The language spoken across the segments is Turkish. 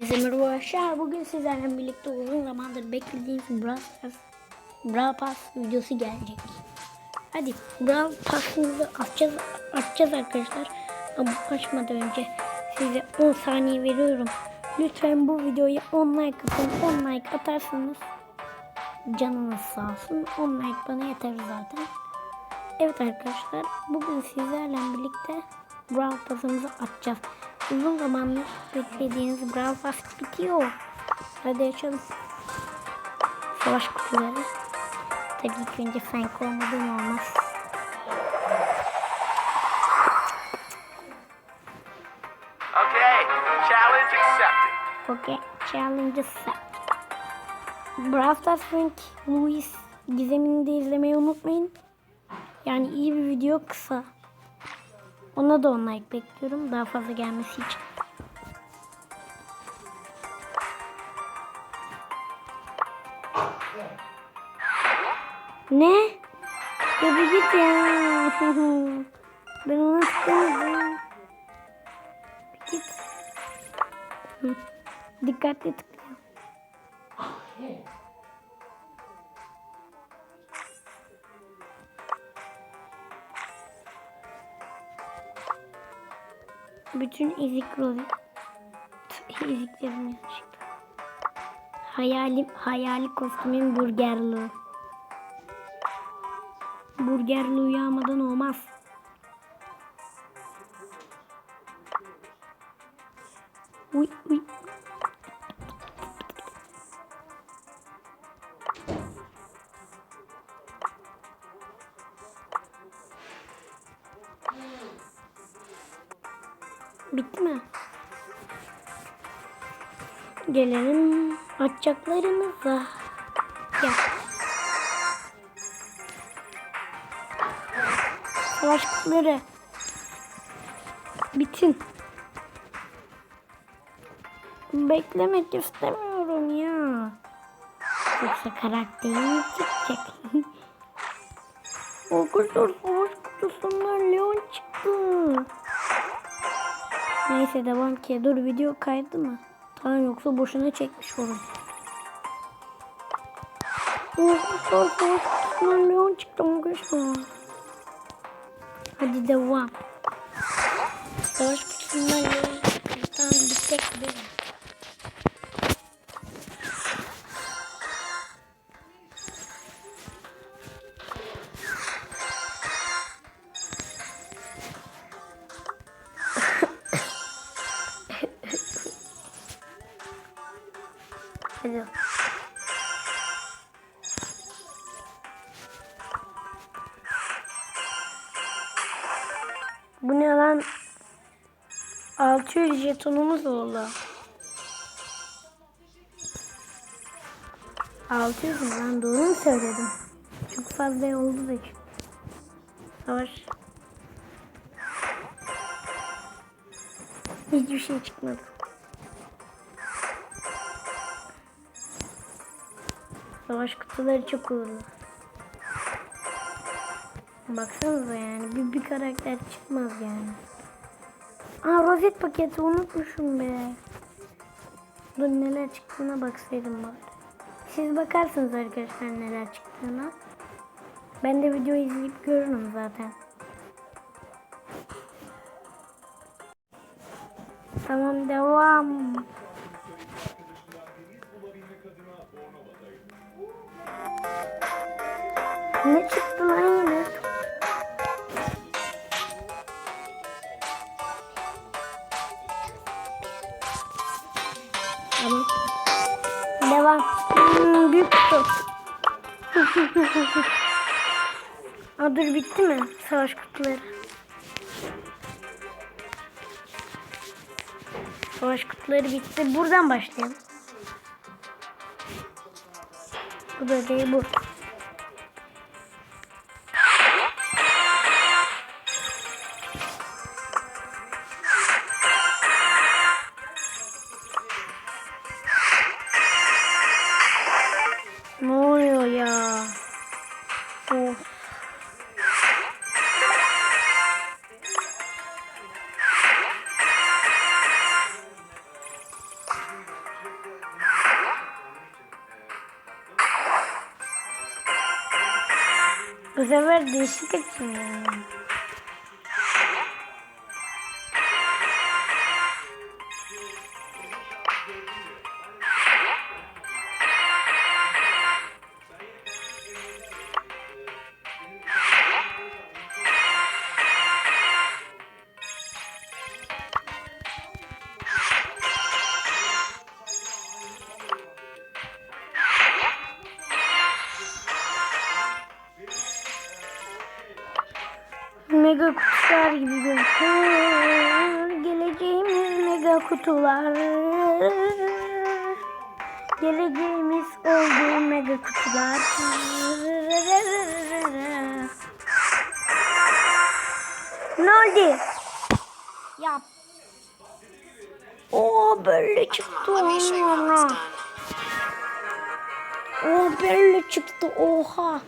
Merhaba arkadaşlar. Bugün sizlerle birlikte uzun zamandır beklediğim Brawl Brawl Pass videosu gelecek. Hadi Brawl Pass'ımızı açacağız, açacağız arkadaşlar. Ama açmadan önce size 10 saniye veriyorum. Lütfen bu videoya 10 like atın. 10 like atarsanız canınız sağ olsun. 10 like bana yeter zaten. Evet arkadaşlar bugün sizlerle birlikte Brawl Pass'ımızı açacağız. Uzun zamandır beklediğiniz Brawl Pass bitiyor. Hadi açalım. Savaş kutuları. Tabii ilk önce Frank olmadığım olmaz. Okay, challenge accepted. Okay, challenge set. Brawl Stars Frank, Louis gizemini de izlemeyi unutmayın. Yani iyi bir video kısa. Ona da 10 like bekliyorum daha fazla gelmesi için. Ne? Ya bir git ya. Ben ona tıklamadım. Bir git. Dikkatli tıkla. Bütün ezik rol eziklerim çıktı. Hayalim, hayali kostümün burgerli. Burgerli uyamadan olmaz. Gelelim açacaklarımıza. Gel. Savaş kutuları. Bitin. Beklemek istemiyorum ya. Yoksa karakterim çıkacak. Arkadaşlar savaş kutusundan Leon çıktı. Neyse devam ki. Dur video kaydı mı? Tamam yoksa boşuna çekmiş olurum. Arkadaşlar savaş kutusundan Leon çıktı arkadaşlar. Hadi devam. Savaş kutusundan Leon çıktı. Tamam bitecek gidelim. Hadi. Bu ne lan? 600 jetonumuz oldu. 600 mü lan? Doğru mu söyledim? Çok fazla oldu da. Savaş. Hiçbir şey çıkmadı. Savaş kutuları çok uğurlu. Baksanıza yani bir, bir karakter çıkmaz yani. Aa rozet paketi unutmuşum be. Dur neler çıktığına baksaydım bari. Siz bakarsınız arkadaşlar neler çıktığına. Ben de video izleyip görürüm zaten. Tamam devam. Aa, dur bitti mi? Savaş kutuları. Savaş kutuları bitti. Buradan başlayalım. Bu da değil bu. değişiklik mi? Kutular. Geleceğimiz olduğu mega kutular. Ne oldu? Yap. Oo böyle çıktı. Ona. Oo belli çıktı. Oha.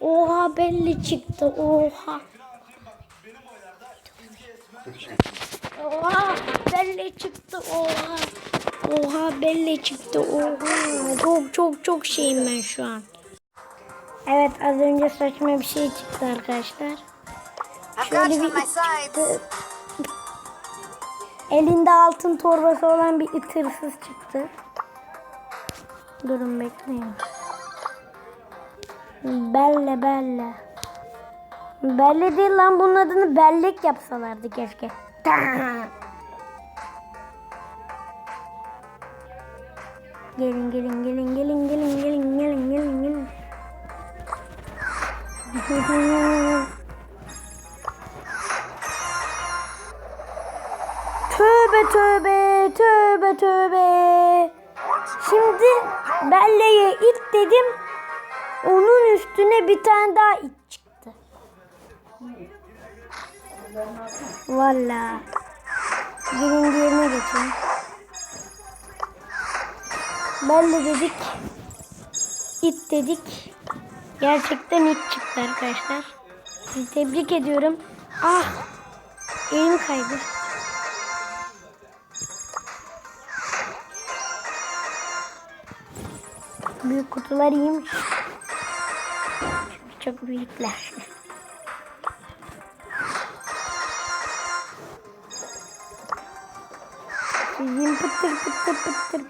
Oha belli çıktı. Oha. Oha belli çıktı. Oha. Oha belli çıktı. Oha. Çok çok çok şeyim ben şu an. Evet az önce saçma bir şey çıktı arkadaşlar. Şöyle bir it çıktı. Elinde altın torbası olan bir it hırsız çıktı. Durun bekleyin. Belle belle. Belle değil lan bunun adını bellek yapsalardı keşke. Gelin gelin gelin gelin gelin gelin gelin gelin gelin. Tövbe tövbe tövbe tövbe. Şimdi Belle'ye it dedim. Onun üstüne bir tane daha it çıktı. Valla. Gelin diğerine geçelim. Belle dedik. it dedik. Gerçekten it çıktı arkadaşlar. Sizi tebrik ediyorum. Ah. Elim kaydı. Büyük kutular iyiymiş. Çünkü çok büyükler. The one. потир, потир,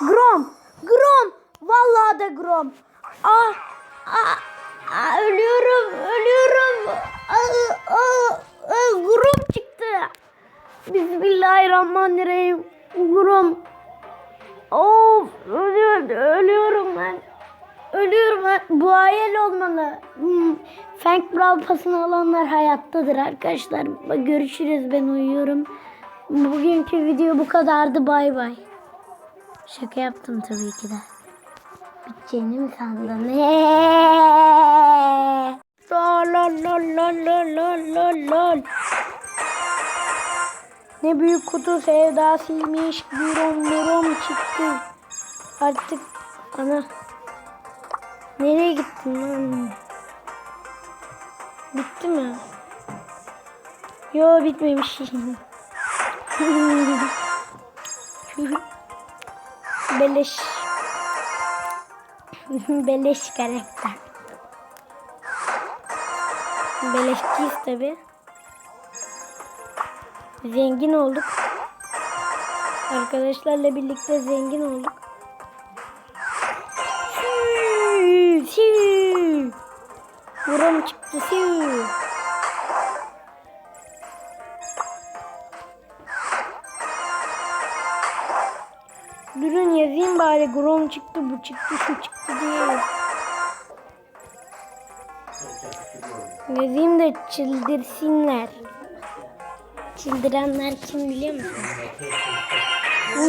Гром, гром, Валада гром. А, а, а, ölüyorum, ölüyorum. Grom çıktı. Bismillahirrahmanirrahim. Grom. Of, ölüyorum, ölüyorum ben. Ölüyorum ben. Bu hayal olmalı. Hmm. Frank Brawl pasını alanlar hayattadır arkadaşlar. Görüşürüz ben uyuyorum. Bugünkü video bu kadardı. Bay bay. Şaka yaptım tabii ki de. Biteceğini mi sandın? Eee! Lol lol lol lol lol lol lol. Ne büyük kutu sevdasıymış. Grom grom çıktı. Artık ana. Nereye gittin lan? Bitti mi? Yo bitmemiş. Beleş. Beleş karakter. Beleşçiyiz tabi. Zengin olduk. Arkadaşlarla birlikte zengin olduk. Sü, sü. Buram çıktı sü. Durun yazayım bari Grom çıktı bu çıktı şu çıktı diye. Yazayım da çıldırsınlar. Çıldıranlar kim biliyor musun?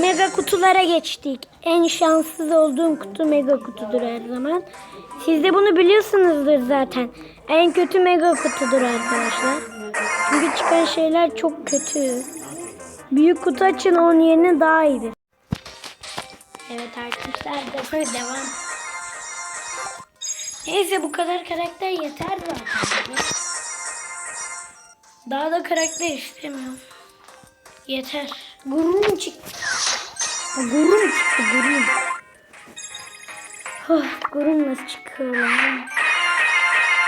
Mega kutulara geçtik. En şanssız olduğum kutu mega kutudur her zaman. Siz de bunu biliyorsunuzdur zaten. En kötü mega kutudur arkadaşlar. Çünkü çıkan şeyler çok kötü. Büyük kutu açın onun yerine daha iyidir. Evet arkadaşlar devam. Neyse bu kadar karakter yeter zaten. Daha da karakter istemiyorum. Yeter. Gurum çıktı. Gurum çıktı gurum. Oh, gurum nasıl çıkıyor lan?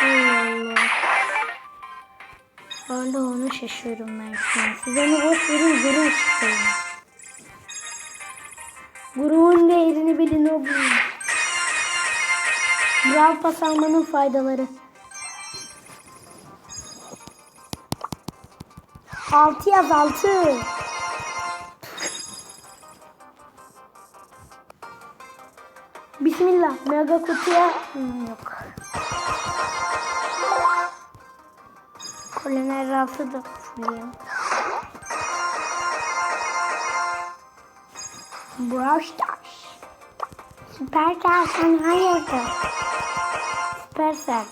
Allah Allah. Hala onu şaşıyorum ben şu an. Siz onu boş verin gurum çıktı. Gurumun değerini bilin o bulun. Brawl Pass almanın faydaları. Altı yaz altı. Bismillah. Mega kutuya Hmm, yok. Kolonel rafı da. Brawl Stars. Süpersel sen hayırdır? Süpersel.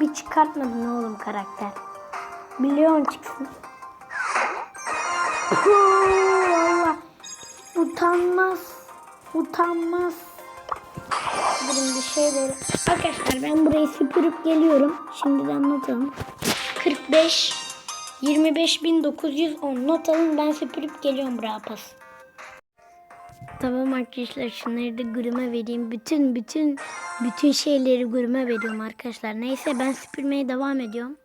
Bir çıkartmadın oğlum karakter. Milyon çıksın. Valla. Utanmaz. Utanmaz. Durun bir şey böyle. Arkadaşlar ben burayı süpürüp geliyorum. Şimdiden not alın. 45 25.910 not alın ben süpürüp geliyorum Brapas. Tamam arkadaşlar şunları da guruma vereyim. Bütün bütün bütün şeyleri guruma veriyorum arkadaşlar. Neyse ben süpürmeye devam ediyorum.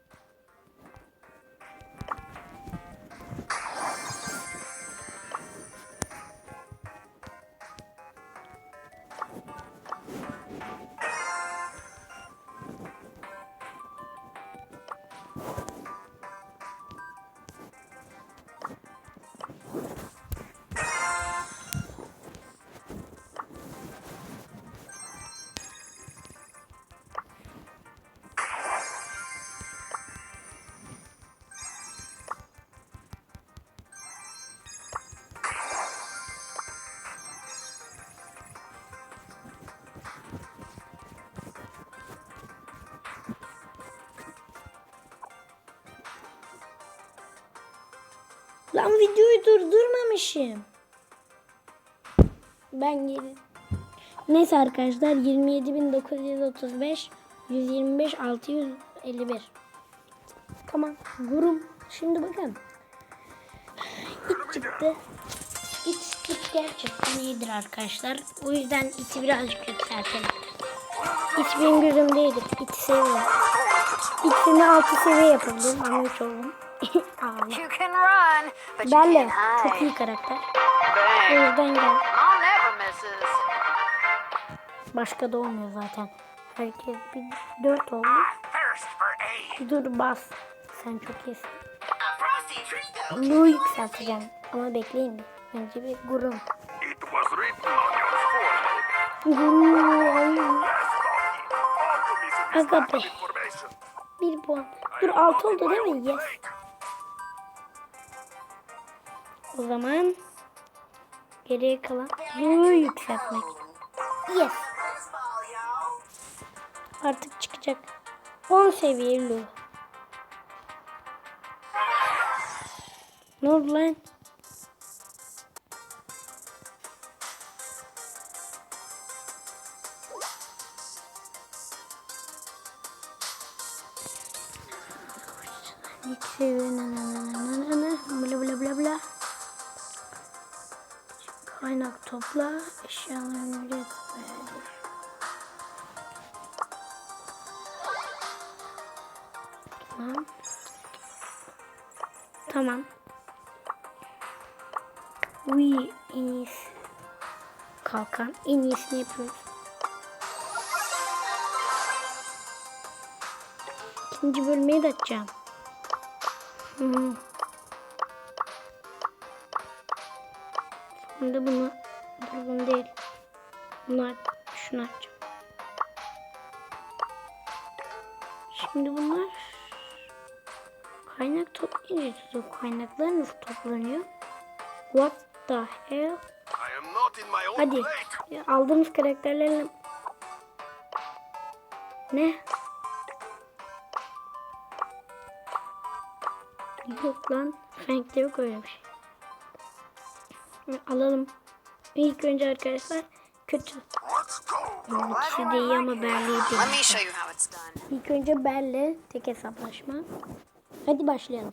Lan videoyu durdurmamışım. Ben geri... Neyse arkadaşlar 27.935 125 651 Tamam gurum. Şimdi bakın. İt çıktı. İt tip gerçekten iyidir arkadaşlar. O yüzden iti birazcık yükseltelim. İt benim gözümdeydi. İti seviyorum. İkisini 6 seviye yapabilirim ama 3 oldum. Ağla. You can run, but you Belle çok iyi karakter. O yüzden gel. Başka da olmuyor zaten. Herkes bir dört oldu. Dur bas. Sen çok iyisin. Bunu yükselteceğim. Ama bekleyin bir. Önce bir gurum. Gurum. Aga be. Bir puan. Dur altı oldu değil mi? Yes. O zaman geriye kalan Lu'yu yükseltmek. Yes. Artık çıkacak. 10 seviye Lu. Ne oldu lan? İlk Kaynak topla, eşyalarını üret. Tamam. Tamam. Uy en iyisi. Kalkan en iyisini yapıyoruz. İkinci bölmeyi de açacağım. Şimdi bunu dur bunu değil. Bunu aç, şunu açacağım. Şimdi bunlar kaynak toplayınca tutuyor. Kaynaklar nasıl toplanıyor? What the hell? Hadi. Ya Aldığımız karakterlerle... Ne? Yok lan. Frank'te yok öyle bir şey. Alalım. İlk önce arkadaşlar kötü. Bu kişi de iyi ama Berle'yi değil. İlk önce Berle tek hesaplaşma. Hadi başlayalım.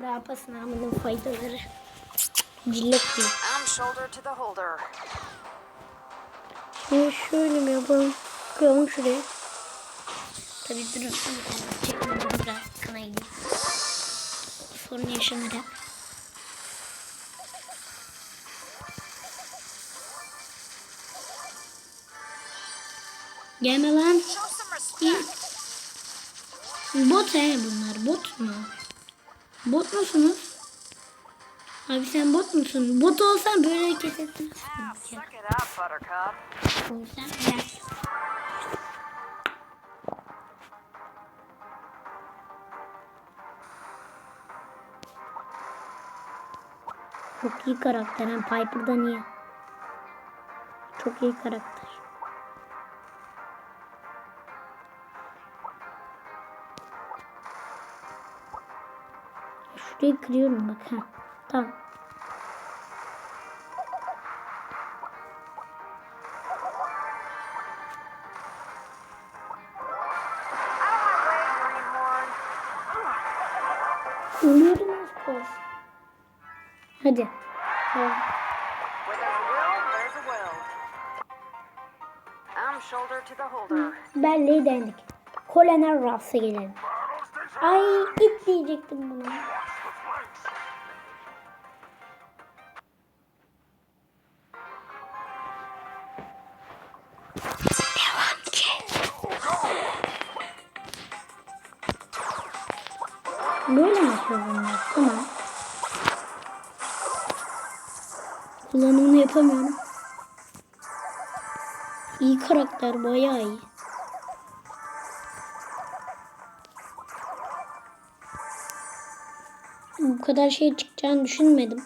Rampa sınavının faydaları. Cillet holder. Şimdi şöyle mi yapalım? Koyalım şuraya. Tabii durun. Çekmeden biraz kana gidiyor. Sorun yaşamadan. Gelme lan. Bot he bunlar. Bot mu? Bot musunuz? Abi sen bot musun? Bot olsan böyle hareket etmezsin. Now, suck Çok iyi karakter. Hem Piper'dan iyi. Çok iyi karakter. Şurayı kırıyorum bak ha. Tamam. The holder. Belleği dendik. Koloner Ruffs'a gelelim. Ay it diyecektim ki. Böyle mi yapıyor bunlar? Tamam. Kullanımını yapamıyorum. İyi karakter bayağı iyi. Bu kadar şey çıkacağını düşünmedim.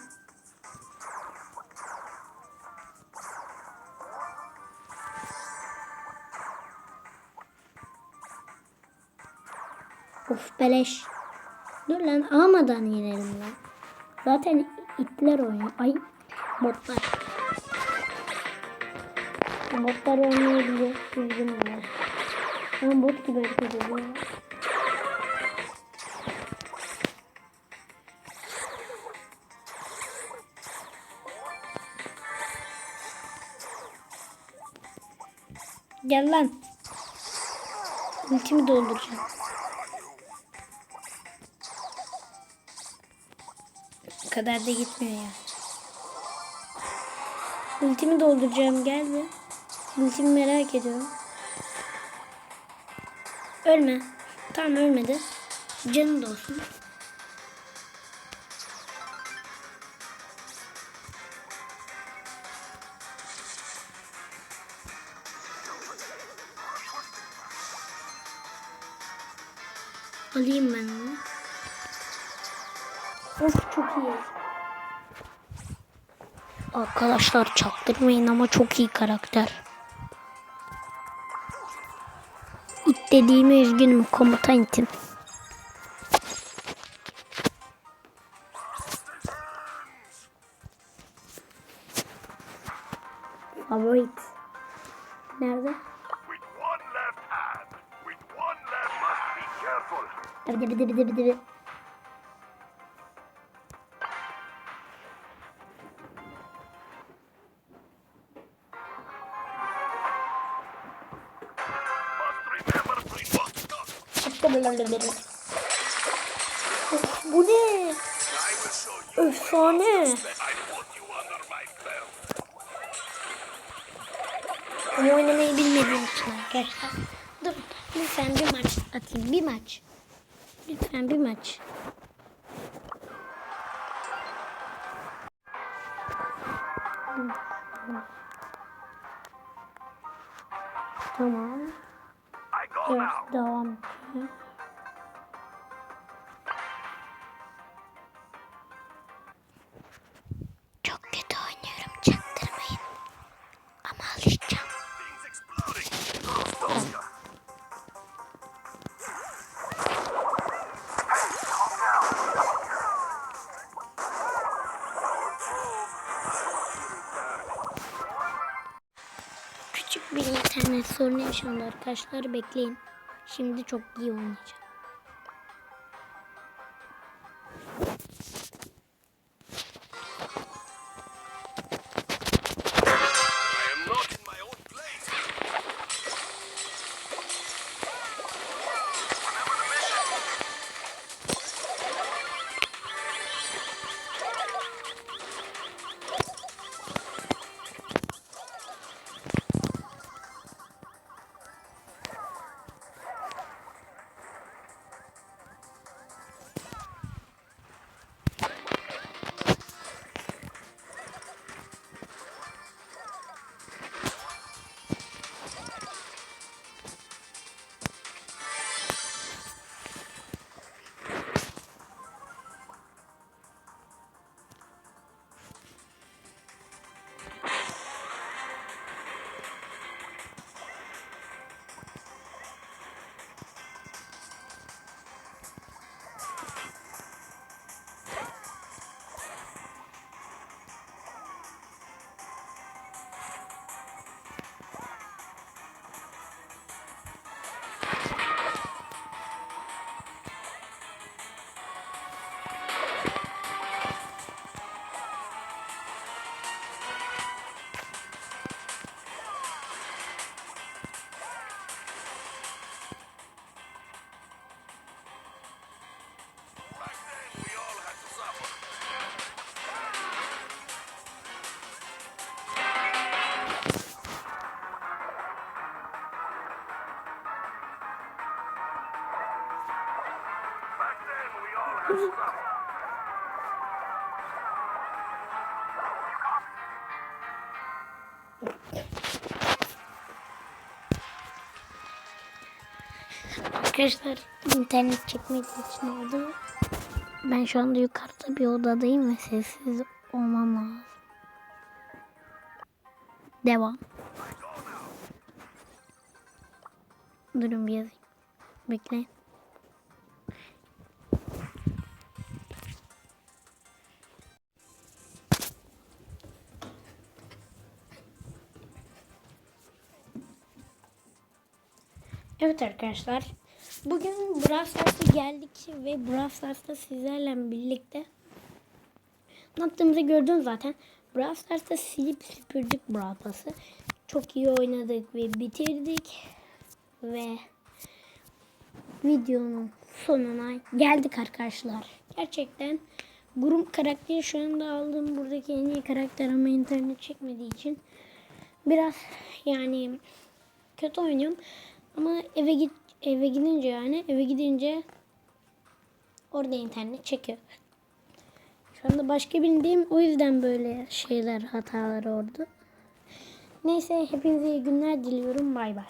Of beleş. Dur lan almadan yenelim lan. Zaten itler oynuyor. Ay botlar. Botlar oynayabiliyor. Üzgünüm ya. Ben bot gibi hareket ediyorum. Gel lan. Ultimi dolduracağım. Kadar da gitmiyor ya. Ultimi dolduracağım gel bir. Ultimi merak ediyorum. Ölme. Tamam ölmedi. Canım da olsun. Alayım ben onu. Of çok iyi. Arkadaşlar çaktırmayın ama çok iyi karakter. İt dediğime üzgünüm komutan itim. Favorit. Nerede? One left hand. With Of, Bu ne? Efsane. Ama oynamayı bilmediğim için arkadaşlar. Dur lütfen bir maç atayım. Bir maç. Lütfen bir maç. Sorunu yaşandı arkadaşlar. Bekleyin. Şimdi çok iyi oynayacağım. Arkadaşlar internet çekmek için oldu. Ben şu anda yukarıda bir odadayım ve sessiz olmam lazım. Devam. Durun bir yazayım. Bekleyin. Evet arkadaşlar. Bugün Brawl geldik ve Brawl sizlerle birlikte ne yaptığımızı gördün zaten. Brawl Stars'ta silip süpürdük Brawl. Çok iyi oynadık ve bitirdik. Ve videonun sonuna geldik arkadaşlar. Gerçekten grup karakteri şu anda aldığım buradaki en iyi karakter ama internet çekmediği için biraz yani kötü oynuyorum. Ama eve git eve gidince yani eve gidince orada internet çekiyor. Şu anda başka birindeyim. O yüzden böyle şeyler hatalar oldu. Neyse hepinize iyi günler diliyorum. Bay bay.